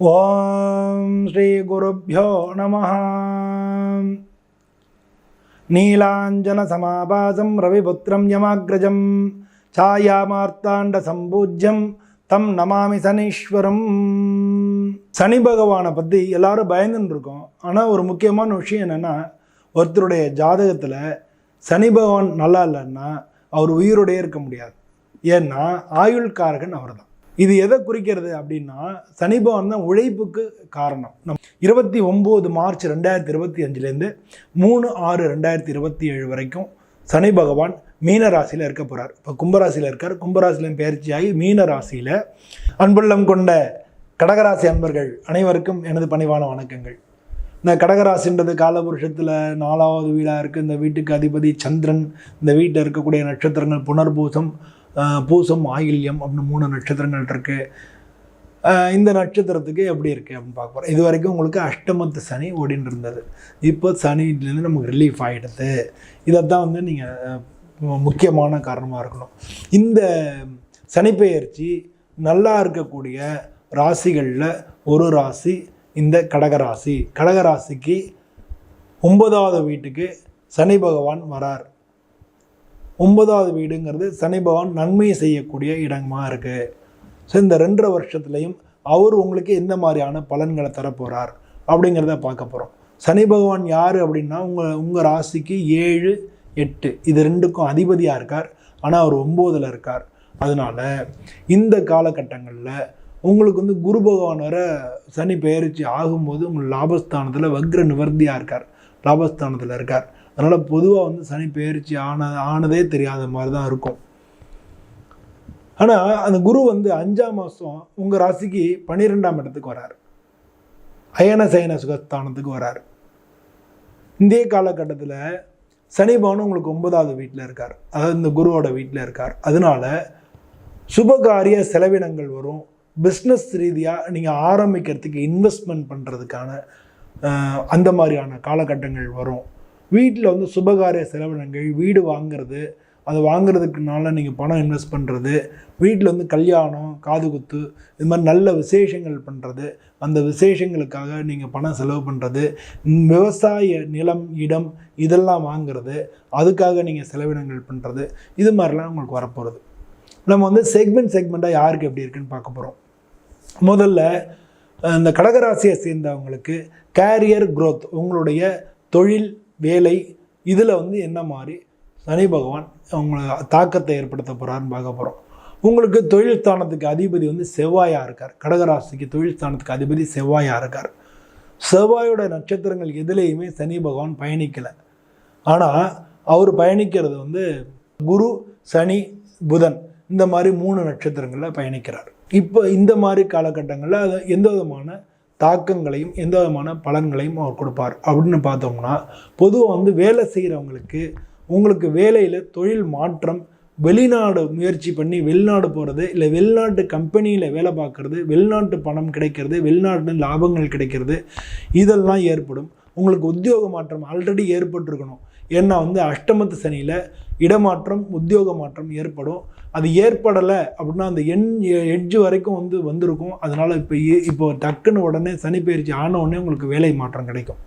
ஓம் ஸ்ரீ குருப்பியோ நம நீலாஞ்சனசமாபாசம் ரவிபுத்திரம் யமாகிரஜம். சாயாமார்த்தாண்ட சம்பூஜ்யம் தம் நமாமி சனீஸ்வரம். சனி பகவானை பற்றி எல்லாரும் பயந்துன்னு ஆனால் ஒரு முக்கியமான விஷயம் என்னென்னா ஒருத்தருடைய ஜாதகத்தில் சனி பகவான் நல்லா இல்லைன்னா அவர் உயிரோடையே இருக்க முடியாது. ஏன்னா ஆயுள்காரகன் அவர் தான் இது எதை குறிக்கிறது அப்படின்னா சனிபவன் தான் உழைப்புக்கு காரணம். நம் இருபத்தி ஒம்பது மார்ச் ரெண்டாயிரத்தி இருபத்தி அஞ்சுலேருந்து மூணு ஆறு ரெண்டாயிரத்தி இருபத்தி ஏழு வரைக்கும் சனி பகவான் மீன ராசியில் இருக்க போகிறார் இப்போ கும்பராசியில் இருக்கார். கும்பராசியிலும் பயிற்சியாகி மீன ராசியில் அன்புள்ளம் கொண்ட கடகராசி அன்பர்கள் அனைவருக்கும் எனது பணிவான வணக்கங்கள். இந்த கடகராசின்றது காலபுருஷத்தில் நாலாவது வீடாக இருக்குது இந்த வீட்டுக்கு அதிபதி சந்திரன் இந்த வீட்டில் இருக்கக்கூடிய நட்சத்திரங்கள் புனர்பூசம் பூசம் ஆயில்யம் அப்படின்னு மூணு நட்சத்திரங்கள் இருக்குது இந்த நட்சத்திரத்துக்கு எப்படி இருக்குது அப்படின்னு பார்க்க போகிறோம் இது வரைக்கும் உங்களுக்கு அஷ்டமத்து சனி ஓடின்னு இருந்தது. இப்போ சனிலேருந்து நமக்கு ரிலீஃப் ஆகிடுது இதைத்தான் வந்து நீங்கள் முக்கியமான காரணமாக இருக்கணும். இந்த சனிப்பெயர்ச்சி நல்லா இருக்கக்கூடிய ராசிகளில் ஒரு ராசி இந்த கடகராசி கடகராசிக்கு ஒன்பதாவது வீட்டுக்கு சனி பகவான் வரார். ஒன்பதாவது வீடுங்கிறது சனி பகவான் நன்மையை செய்யக்கூடிய இடமாக இருக்குது ஸோ இந்த ரெண்டரை வருஷத்துலையும் அவர் உங்களுக்கு எந்த மாதிரியான பலன்களை தரப்போகிறார் அப்படிங்கிறத பார்க்க போகிறோம் சனி பகவான் யார் அப்படின்னா உங்கள் உங்கள் ராசிக்கு ஏழு எட்டு. இது ரெண்டுக்கும் அதிபதியாக இருக்கார். ஆனால் அவர் ஒம்போதில் இருக்கார். அதனால் இந்த காலகட்டங்களில் உங்களுக்கு வந்து குரு பகவான் வர சனி பெயர்ச்சி ஆகும்போது உங்கள் லாபஸ்தானத்தில் வக்ர நிவர்த்தியாக இருக்கார். லாபஸ்தானத்தில் இருக்கார். அதனால் பொதுவாக வந்து சனி பெயர்ச்சி ஆன ஆனதே தெரியாத மாதிரி தான் இருக்கும். ஆனால் அந்த குரு வந்து அஞ்சாம் மாதம் உங்கள் ராசிக்கு பன்னிரெண்டாம் இடத்துக்கு வரார். அயன சயன சுகஸ்தானத்துக்கு வரார். இந்திய காலகட்டத்தில் சனி பகவான் உங்களுக்கு ஒன்பதாவது வீட்டில் இருக்கார். அதாவது இந்த குருவோட வீட்டில் இருக்கார். அதனால சுபகாரிய செலவினங்கள் வரும். பிஸ்னஸ் ரீதியாக நீங்கள் ஆரம்பிக்கிறதுக்கு இன்வெஸ்ட்மெண்ட் பண்ணுறதுக்கான அந்த மாதிரியான காலகட்டங்கள் வரும். வீட்டில் வந்து சுபகாரிய செலவினங்கள் வீடு வாங்குறது அது வாங்குறதுக்குனால நீங்கள் பணம் இன்வெஸ்ட் பண்ணுறது வீட்டில் வந்து கல்யாணம் காது குத்து இது மாதிரி நல்ல விசேஷங்கள் பண்ணுறது அந்த விசேஷங்களுக்காக நீங்கள் பணம் செலவு பண்ணுறது விவசாய நிலம் இடம் இதெல்லாம் வாங்குறது அதுக்காக நீங்கள் செலவினங்கள் பண்ணுறது இது மாதிரிலாம் உங்களுக்கு வரப்போகிறது நம்ம வந்து செக்மெண்ட் செக்மெண்ட்டாக யாருக்கு எப்படி இருக்குன்னு பார்க்க போகிறோம் முதல்ல இந்த கடகராசியை சேர்ந்தவங்களுக்கு கேரியர் க்ரோத் உங்களுடைய தொழில் வேலை இதில் வந்து என்ன மாதிரி சனி பகவான் உங்களை தாக்கத்தை ஏற்படுத்த போகிறாருன்னு பார்க்க போகிறோம் உங்களுக்கு தொழில் ஸ்தானத்துக்கு அதிபதி வந்து செவ்வாயாக இருக்கார். கடகராசிக்கு தொழில் ஸ்தானத்துக்கு அதிபதி செவ்வாயாக இருக்கார். செவ்வாயோட நட்சத்திரங்கள் எதுலேயுமே சனி பகவான் பயணிக்கலை. ஆனால் அவர் பயணிக்கிறது வந்து குரு சனி புதன் இந்த மாதிரி மூணு நட்சத்திரங்களில் பயணிக்கிறார். இப்போ இந்த மாதிரி காலகட்டங்களில் அது எந்த விதமான தாக்கங்களையும் எந்த விதமான பலன்களையும் அவர் கொடுப்பார். அப்படின்னு பார்த்தோம்னா பொதுவாக வந்து வேலை செய்கிறவங்களுக்கு உங்களுக்கு வேலையில் தொழில் மாற்றம் வெளிநாடு முயற்சி பண்ணி வெளிநாடு போகிறது இல்லை வெளிநாட்டு கம்பெனியில் வேலை பார்க்குறது வெளிநாட்டு பணம் கிடைக்கிறது வெளிநாட்டு லாபங்கள் கிடைக்கிறது இதெல்லாம் ஏற்படும். உங்களுக்கு உத்தியோக மாற்றம் ஆல்ரெடி ஏற்பட்டிருக்கணும். ஏன்னா வந்து அஷ்டமத்து சனியில் இடமாற்றம் உத்தியோக மாற்றம் ஏற்படும். அது ஏற்படலை அப்படின்னா அந்த எண் எட்ஜ் வரைக்கும் வந்து வந்திருக்கும். அதனால் இப்போ இப்போ டக்குன்னு உடனே சனி பயிற்சி ஆன உடனே உங்களுக்கு வேலை மாற்றம் கிடைக்கும்.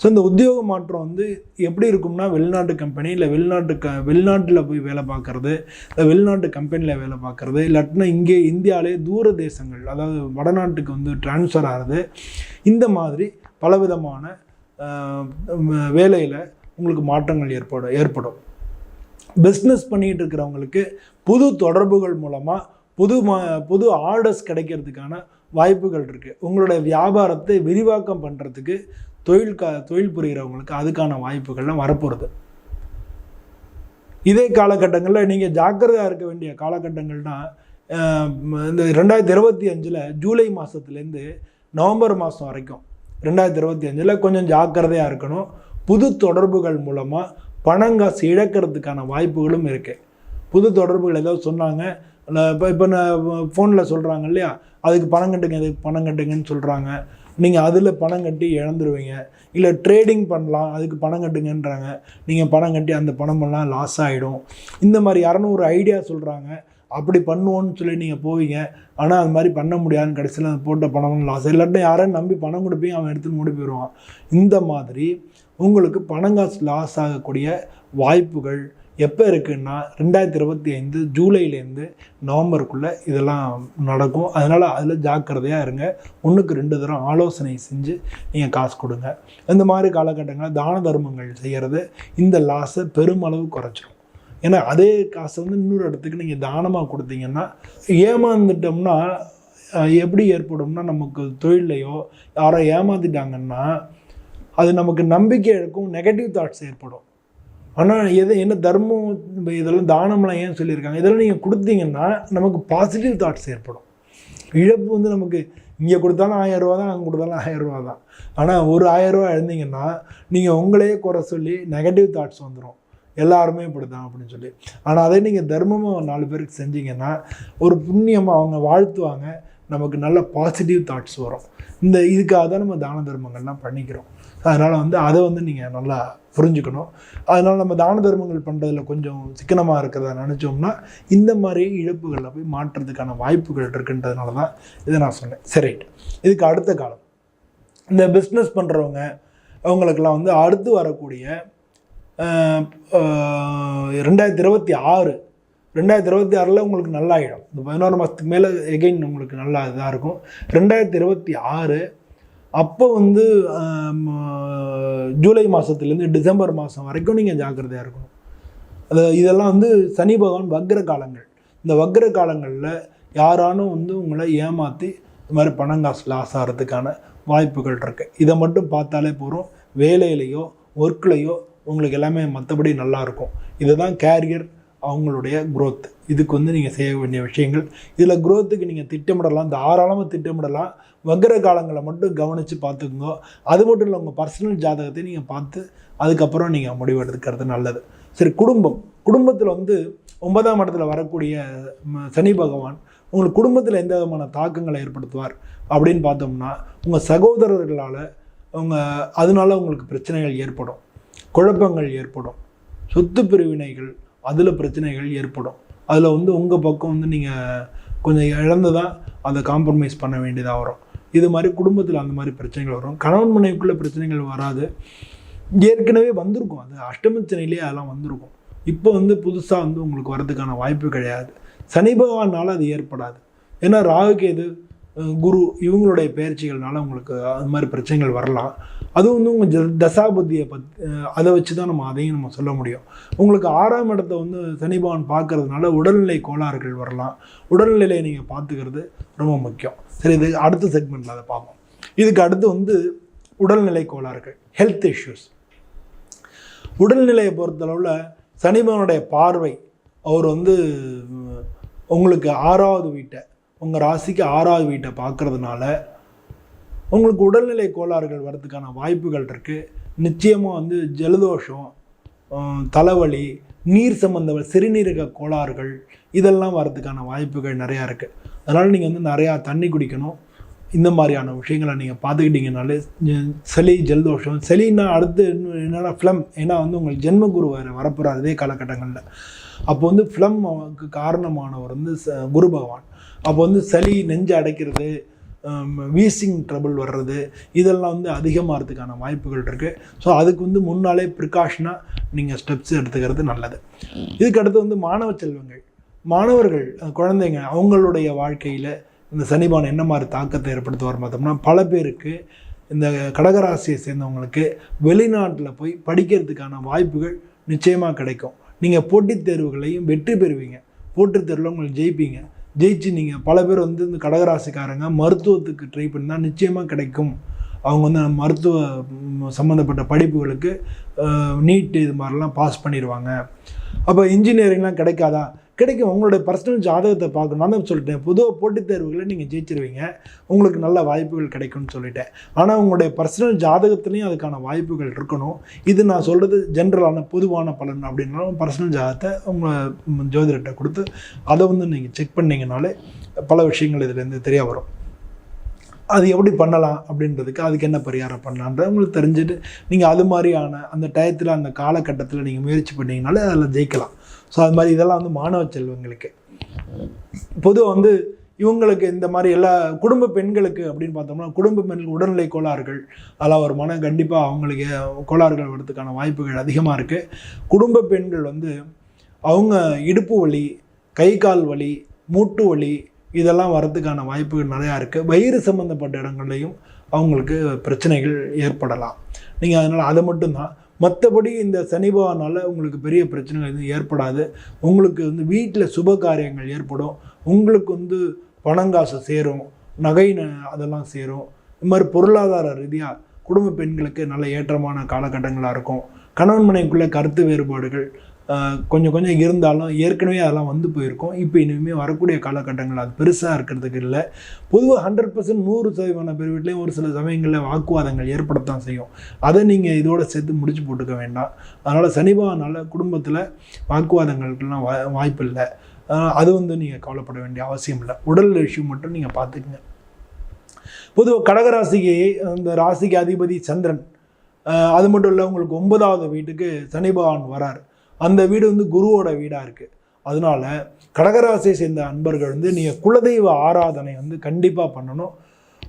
ஸோ இந்த உத்தியோக மாற்றம் வந்து எப்படி இருக்கும்னா வெளிநாட்டு கம்பெனி இல்லை வெளிநாட்டு க வெளிநாட்டில் போய் வேலை பார்க்குறது இல்லை வெளிநாட்டு கம்பெனியில் வேலை பார்க்குறது இல்லாட்டினா இங்கே இந்தியாவிலே தூர தேசங்கள் அதாவது வடநாட்டுக்கு வந்து ட்ரான்ஸ்ஃபர் ஆகிறது இந்த மாதிரி பலவிதமான வேலையில் உங்களுக்கு மாற்றங்கள் ஏற்படும் ஏற்படும். பிஸ்னஸ் பண்ணிகிட்டு இருக்கிறவங்களுக்கு புது தொடர்புகள் மூலமாக புது மா புது ஆர்டர்ஸ் கிடைக்கிறதுக்கான வாய்ப்புகள் இருக்குது உங்களுடைய வியாபாரத்தை விரிவாக்கம் பண்ணுறதுக்கு தொழில் கா தொழில் புரிகிறவங்களுக்கு அதுக்கான வாய்ப்புகள்லாம் வரப்போகிறது இதே காலகட்டங்களில் நீங்கள் ஜாக்கிரதையாக இருக்க வேண்டிய காலகட்டங்கள்னா இந்த ரெண்டாயிரத்தி இருபத்தி அஞ்சில் ஜூலை மாதத்துலேருந்து நவம்பர் மாதம் வரைக்கும் ரெண்டாயிரத்தி இருபத்தி அஞ்சில் கொஞ்சம் ஜாக்கிரதையாக இருக்கணும். புது தொடர்புகள் மூலமாக பணங்காசு இழக்கிறதுக்கான வாய்ப்புகளும் இருக்குது புது தொடர்புகள் ஏதோ சொன்னாங்க. இப்போ இப்போ நான் ஃபோனில் சொல்கிறாங்க இல்லையா? அதுக்கு பணம் கட்டுங்க அதுக்கு பணம் கட்டுங்கன்னு சொல்கிறாங்க நீங்கள் அதில் பணம் கட்டி இழந்துருவீங்க. இல்லை ட்ரேடிங் பண்ணலாம் அதுக்கு பணம் கட்டுங்கன்றாங்க. நீங்கள் பணம் கட்டி அந்த பணமெல்லாம் லாஸ் ஆகிடும் இந்த மாதிரி இரநூறு ஐடியா சொல்கிறாங்க அப்படி பண்ணுவோன்னு சொல்லி நீங்கள் போவீங்க. ஆனால் அது மாதிரி பண்ண முடியாதுன்னு கடைசியில் அந்த போட்ட பணம் லாஸ் இல்லாட்டி யாரையும் நம்பி பணம் கொடுப்பீங்க அவன் எடுத்துன்னு மூடி போயிடுவான். இந்த மாதிரி உங்களுக்கு பணங்காசு லாஸ் ஆகக்கூடிய வாய்ப்புகள் எப்போ இருக்குன்னா ரெண்டாயிரத்தி இருபத்தி ஐந்து ஜூலைலேருந்து நவம்பருக்குள்ளே இதெல்லாம் நடக்கும். அதனால் அதில் ஜாக்கிரதையாக இருங்க. ஒன்றுக்கு ரெண்டு தரம் ஆலோசனை செஞ்சு நீங்கள் காசு கொடுங்க. இந்த மாதிரி காலகட்டங்களில் தான தர்மங்கள் செய்கிறது இந்த லாஸை பெருமளவு குறைச்சிடும் ஏன்னா அதே காசை வந்து இன்னொரு இடத்துக்கு நீங்கள் தானமாக கொடுத்தீங்கன்னா ஏமாந்துட்டோம்னா எப்படி ஏற்படும்னா நமக்கு தொழிலையோ யாரோ ஏமாத்திட்டாங்கன்னா அது நமக்கு நம்பிக்கை இழக்கும் நெகட்டிவ் தாட்ஸ் ஏற்படும். ஆனால் எது என்ன தர்மம் இதெல்லாம் தானம்லாம் ஏன் சொல்லியிருக்காங்க? இதெல்லாம் நீங்கள் கொடுத்தீங்கன்னா நமக்கு பாசிட்டிவ் தாட்ஸ் ஏற்படும். இழப்பு வந்து நமக்கு இங்கே கொடுத்தாலும் ஆயிரம் ரூபா தான் அங்கே கொடுத்தாலும் ஆயிரம் ரூபா தான். ஆனால் ஒரு ஆயிரம் ரூபா இழந்தீங்கன்னா நீங்கள் உங்களையே குறை சொல்லி நெகட்டிவ் தாட்ஸ் வந்துடும் எல்லாருமே இப்படிதான் அப்படின்னு சொல்லி. ஆனால் அதே நீங்கள் தர்மமாக நாலு பேருக்கு செஞ்சீங்கன்னா ஒரு புண்ணியமாக அவங்க வாழ்த்துவாங்க நமக்கு நல்ல பாசிட்டிவ் தாட்ஸ் வரும். இந்த இதுக்காக தான் நம்ம தான தர்மங்கள்லாம் பண்ணிக்கிறோம். அதனால் வந்து அதை வந்து நீங்கள் நல்லா புரிஞ்சுக்கணும். அதனால் நம்ம தான தர்மங்கள் பண்ணுறதுல கொஞ்சம் சிக்கனமாக இருக்கிறத நினச்சோம்னா இந்த மாதிரி இழப்புகளில் போய் மாற்றுறதுக்கான வாய்ப்புகள் இருக்குன்றதுனால தான் இதை நான் சொன்னேன். சரி இதுக்கு அடுத்த காலம். இந்த பிஸ்னஸ் பண்ணுறவங்க அவங்களுக்கெல்லாம் வந்து அடுத்து வரக்கூடிய ரெண்டாயிரத்தி இருபத்தி ஆறு ரெண்டாயிரத்தி இருபத்தி ஆறில் உங்களுக்கு நல்லா ஆகிடும் இந்த பதினோரு மாதத்துக்கு மேலே எகைன் உங்களுக்கு நல்லா இதாக இருக்கும். ரெண்டாயிரத்தி இருபத்தி ஆறு அப்போ வந்து ஜூலை மாதத்துலேருந்து டிசம்பர் மாதம் வரைக்கும் நீங்கள் ஜாக்கிரதையாக இருக்கணும். அது இதெல்லாம் வந்து சனி பகவான் வக்ர காலங்கள். இந்த வக்ர காலங்களில் யாரானும் வந்து உங்களை ஏமாற்றி இது மாதிரி பணம் காசு லாஸ் ஆகிறதுக்கான வாய்ப்புகள் இருக்குது இதை மட்டும் பார்த்தாலே போதும். வேலையிலையோ ஒர்க்லேயோ உங்களுக்கு எல்லாமே மற்றபடி நல்லாயிருக்கும் இதுதான் கேரியர் அவங்களுடைய க்ரோத் இதுக்கு வந்து நீங்கள் செய்ய வேண்டிய விஷயங்கள். இதில் க்ரோத்துக்கு நீங்கள் திட்டமிடலாம். தாராளமாக திட்டமிடலாம். வக்கர காலங்களை மட்டும் கவனித்து பார்த்துக்குங்க. அது மட்டும் இல்லை உங்கள் பர்சனல் ஜாதகத்தை நீங்கள் பார்த்து அதுக்கப்புறம் நீங்கள் முடிவெடுத்துக்கிறது நல்லது. சரி குடும்பம். குடும்பத்தில் வந்து ஒன்பதாம் இடத்துல வரக்கூடிய சனி பகவான் உங்கள் குடும்பத்தில் எந்த விதமான தாக்கங்களை ஏற்படுத்துவார் அப்படின்னு பார்த்தோம்னா உங்கள் சகோதரர்களால் உங்கள் அதனால உங்களுக்கு பிரச்சனைகள் ஏற்படும். குழப்பங்கள் ஏற்படும். சொத்து பிரிவினைகள் அதில் பிரச்சனைகள் ஏற்படும். அதில் வந்து உங்கள் பக்கம் வந்து நீங்கள் கொஞ்சம் இழந்து தான் அதை காம்ப்ரமைஸ் பண்ண வேண்டியதாக வரும். இது மாதிரி குடும்பத்தில் அந்த மாதிரி பிரச்சனைகள் வரும். கணவன் மனைவிக்குள்ளே பிரச்சனைகள் வராது. ஏற்கனவே வந்திருக்கும். அது அஷ்டமச்சனையிலேயே அதெல்லாம் வந்திருக்கும். இப்போ வந்து புதுசாக வந்து உங்களுக்கு வரதுக்கான வாய்ப்பு கிடையாது. சனி பகவானால் அது ஏற்படாது. ஏன்னா ராகுக்கு எது குரு இவங்களுடைய பயிற்சிகள்னால உங்களுக்கு அது மாதிரி பிரச்சனைகள் வரலாம். அது வந்து உங்கள் ஜ தசாபுத்தியை பத் அதை வச்சு தான் நம்ம அதையும் நம்ம சொல்ல முடியும். உங்களுக்கு ஆறாம் இடத்த வந்து சனிபவன் பார்க்கறதுனால உடல்நிலை கோளாறுகள் வரலாம். உடல்நிலையை நீங்கள் பார்த்துக்கிறது ரொம்ப முக்கியம். சரி இது அடுத்த செக்மெண்ட்டில் அதை பார்ப்போம். இதுக்கு அடுத்து வந்து உடல்நிலை கோளாறுகள் ஹெல்த் இஷ்யூஸ் உடல்நிலையை பொறுத்தளவில் சனிபவனுடைய பார்வை அவர் வந்து உங்களுக்கு ஆறாவது வீட்டை உங்கள் ராசிக்கு ஆறாவது வீட்டை பார்க்குறதுனால உங்களுக்கு உடல்நிலை கோளாறுகள் வரதுக்கான வாய்ப்புகள் இருக்குது நிச்சயமாக வந்து ஜலதோஷம் தலைவலி நீர் சம்பந்த சிறுநீரக கோளாறுகள் இதெல்லாம் வரதுக்கான வாய்ப்புகள் நிறையா இருக்குது அதனால் நீங்கள் வந்து நிறையா தண்ணி குடிக்கணும். இந்த மாதிரியான விஷயங்களை நீங்கள் பார்த்துக்கிட்டீங்கனாலே சளி ஜலதோஷம் சளின்னா அடுத்து இன்னும் என்னென்னா ஃப்ளம் ஏன்னா வந்து உங்களுக்கு ஜென்மகுரு வேறு வரப்போகிற அதே காலகட்டங்களில். அப்போ வந்து ஃப்ளம்க்கு காரணமானவர் வந்து ச- குரு பகவான். அப்போ வந்து சளி நெஞ்சு அடைக்கிறது வீசிங் ட்ரபிள் வர்றது இதெல்லாம் வந்து அதிகமாகிறதுக்கான வாய்ப்புகள் இருக்குது ஸோ அதுக்கு வந்து முன்னாலே ப்ரிகாஷனாக நீங்கள் ஸ்டெப்ஸ் எடுத்துக்கிறது நல்லது. இதுக்கு அடுத்து வந்து மாணவ செல்வங்கள். மாணவர்கள் குழந்தைங்க அவங்களுடைய வாழ்க்கையில் இந்த சனிபான் என்ன மாதிரி தாக்கத்தை ஏற்படுத்துவார் பார்த்தோம்னா பல பேருக்கு இந்த கடகராசியை சேர்ந்தவங்களுக்கு வெளிநாட்டில் போய் படிக்கிறதுக்கான வாய்ப்புகள் நிச்சயமாக கிடைக்கும். நீங்கள் போட்டித் தேர்வுகளையும் வெற்றி பெறுவீங்க. போட்டித் தேர்வில் உங்களுக்கு ஜெயிப்பீங்க. ஜெயிச்சு நீங்கள் பல பேர் வந்து இந்த கடகராசிக்காரங்க மருத்துவத்துக்கு ட்ரை பண்ணால் நிச்சயமாக கிடைக்கும். அவங்க வந்து மருத்துவ சம்மந்தப்பட்ட படிப்புகளுக்கு நீட் இது மாதிரிலாம் பாஸ் பண்ணிடுவாங்க. அப்போ இன்ஜினியரிங்லாம் கிடைக்காதா? கிடைக்கும். உங்களுடைய பர்சனல் ஜாதகத்தை பார்க்கணும். தான் சொல்லிட்டேன். பொதுவாக போட்டித் தேர்வுகளை நீங்கள் ஜெயிச்சிருவீங்க. உங்களுக்கு நல்ல வாய்ப்புகள் கிடைக்கும்னு சொல்லிட்டேன். ஆனால் உங்களுடைய பர்சனல் ஜாதகத்துலேயும் அதுக்கான வாய்ப்புகள் இருக்கணும். இது நான் சொல்கிறது ஜென்ரலான பொதுவான பலன் அப்படின்னாலும் பர்சனல் ஜாதகத்தை உங்கள் ஜோதிடர்கிட்ட கொடுத்து அதை வந்து நீங்கள் செக் பண்ணிங்கனாலே பல விஷயங்கள் இதுலேருந்து தெரிய வரும். அது எப்படி பண்ணலாம் அப்படின்றதுக்கு அதுக்கு என்ன பரிகாரம் பண்ணலான்றது உங்களுக்கு தெரிஞ்சுட்டு நீங்கள் அது மாதிரியான அந்த டயத்தில் அந்த காலகட்டத்தில் நீங்கள் முயற்சி பண்ணீங்கனாலே அதில் ஜெயிக்கலாம். ஸோ அது மாதிரி இதெல்லாம் வந்து மாணவ செல்வங்களுக்கு. பொதுவாக வந்து இவங்களுக்கு இந்த மாதிரி எல்லா குடும்ப பெண்களுக்கு அப்படின்னு பார்த்தோம்னா குடும்ப பெண்கள் உடல்நிலை கோளாறுகள் அதெல்லாம் ஒரு மன கண்டிப்பாக அவங்களுக்கு கோளாறுகள் வரதுக்கான வாய்ப்புகள் அதிகமாக இருக்குது குடும்ப பெண்கள் வந்து அவங்க இடுப்பு வலி கை கால் வலி மூட்டு வலி இதெல்லாம் வரதுக்கான வாய்ப்புகள் நிறையா இருக்குது வயிறு சம்மந்தப்பட்ட இடங்கள்லையும் அவங்களுக்கு பிரச்சனைகள் ஏற்படலாம். நீங்கள் அதனால் அதை மட்டும்தான். மற்றபடி இந்த சனிபவனால் உங்களுக்கு பெரிய பிரச்சனைகள் எதுவும் ஏற்படாது. உங்களுக்கு வந்து வீட்டில் சுப காரியங்கள் ஏற்படும். உங்களுக்கு வந்து பணங்காசு சேரும். நகை அதெல்லாம் சேரும். இது மாதிரி பொருளாதார ரீதியாக குடும்ப பெண்களுக்கு நல்ல ஏற்றமான காலகட்டங்களாக இருக்கும். கணவன் மனைவிக்குள்ளே கருத்து வேறுபாடுகள் கொஞ்சம் கொஞ்சம் இருந்தாலும் ஏற்கனவே அதெல்லாம் வந்து போயிருக்கோம். இப்போ இனிமேல் வரக்கூடிய காலகட்டங்கள் அது பெருசாக இருக்கிறதுக்கு இல்லை. பொதுவாக ஹண்ட்ரட் பர்சன்ட் நூறு சதவீதமான பேர் வீட்லேயும் ஒரு சில சமயங்களில் வாக்குவாதங்கள் ஏற்படத்தான் செய்யும். அதை நீங்கள் இதோடு சேர்த்து முடிச்சு போட்டுக்க வேண்டாம். அதனால் சனிபாவனால குடும்பத்தில் வாக்குவாதங்களுக்கெல்லாம் வா வாய்ப்பு இல்லை. அது வந்து நீங்கள் கவலைப்பட வேண்டிய அவசியம் இல்லை. உடல் இஷ்யூ மட்டும் நீங்கள் பார்த்துக்குங்க பொதுவாக கடகராசிக்கு அந்த ராசிக்கு அதிபதி சந்திரன். அது மட்டும் இல்லை உங்களுக்கு ஒன்பதாவது வீட்டுக்கு சனி பகவான் வரார். அந்த வீடு வந்து குருவோட வீடாக இருக்குது அதனால கடகராசியை சேர்ந்த அன்பர்கள் வந்து நீங்கள் குலதெய்வ ஆராதனை வந்து கண்டிப்பாக பண்ணணும்.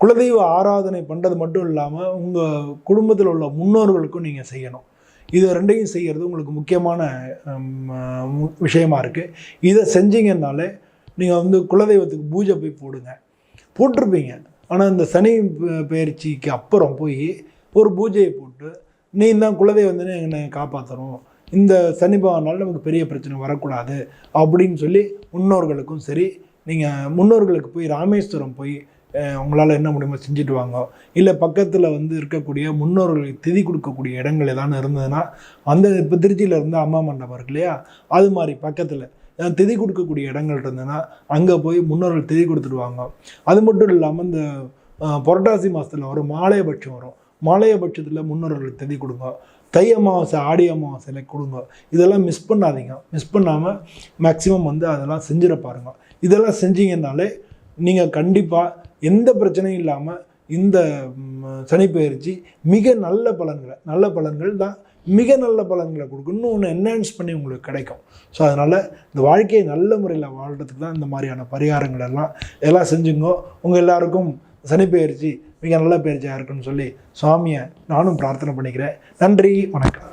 குலதெய்வ ஆராதனை பண்ணுறது மட்டும் இல்லாமல் உங்கள் குடும்பத்தில் உள்ள முன்னோர்களுக்கும் நீங்கள் செய்யணும். இது ரெண்டையும் செய்கிறது உங்களுக்கு முக்கியமான மு- விஷயமா இருக்குது இதை செஞ்சீங்கன்னாலே நீங்கள் வந்து குலதெய்வத்துக்கு பூஜை போய் போடுங்க. போட்டிருப்பீங்க. ஆனால் இந்த சனி ப- அப்புறம் போய் ஒரு பூஜையை போட்டு நீ தான் குலதெய்வம் வந்து என்னை காப்பாற்றணும் இந்த சனி பகவானால் நமக்கு பெரிய பிரச்சனை வரக்கூடாது அப்படின்னு சொல்லி முன்னோர்களுக்கும் சரி நீங்கள் முன்னோர்களுக்கு போய் ராமேஸ்வரம் போய் உங்களால் என்ன முடியுமோ செஞ்சுட்டு வாங்க. இல்லை பக்கத்தில் வந்து இருக்கக்கூடிய முன்னோர்களுக்கு திதி கொடுக்கக்கூடிய இடங்கள் ஏதாவது இருந்ததுன்னா அந்த இப்போ திருச்சியில் இருந்த அம்மா மண்டபம் இருக்கு இல்லையா? அது மாதிரி பக்கத்தில் திதி கொடுக்கக்கூடிய இடங்கள் இருந்ததுன்னா அங்கே போய் முன்னோர்கள் திதி கொடுத்துட்டு வாங்க. அது மட்டும் இல்லாமல் இந்த புரட்டாசி மாதத்தில் வரும் மாலையபட்சம் வரும். மாலையபட்சத்தில் முன்னோர்களுக்கு திதி கொடுங்க. தை அமாவாசை ஆடி அமாவாசையில் கொடுங்க. இதெல்லாம் மிஸ் பண்ணாதீங்க. மிஸ் பண்ணாமல் மேக்ஸிமம் வந்து அதெல்லாம் செஞ்சிட பாருங்க. இதெல்லாம் செஞ்சீங்கன்னாலே நீங்கள் கண்டிப்பாக எந்த பிரச்சனையும் இல்லாமல் இந்த சனிப்பெயர்ச்சி மிக நல்ல பலன்களை நல்ல பலன்கள் தான் மிக நல்ல பலன்களை கொடுக்கும். இன்னொன்று என்ஹான்ஸ் பண்ணி உங்களுக்கு கிடைக்கும். ஸோ அதனால் இந்த வாழ்க்கையை நல்ல முறையில் வாழ்கிறதுக்கு தான் இந்த மாதிரியான பரிகாரங்கள் எல்லாம் எல்லாம் செஞ்சுங்கோ. உங்கள் எல்லாருக்கும் சனிப்பெயர்ச்சி மிக நல்ல பேர் இருக்குன்னு சொல்லி சுவாமியை நானும் பிரார்த்தனை பண்ணிக்கிறேன். நன்றி வணக்கம்.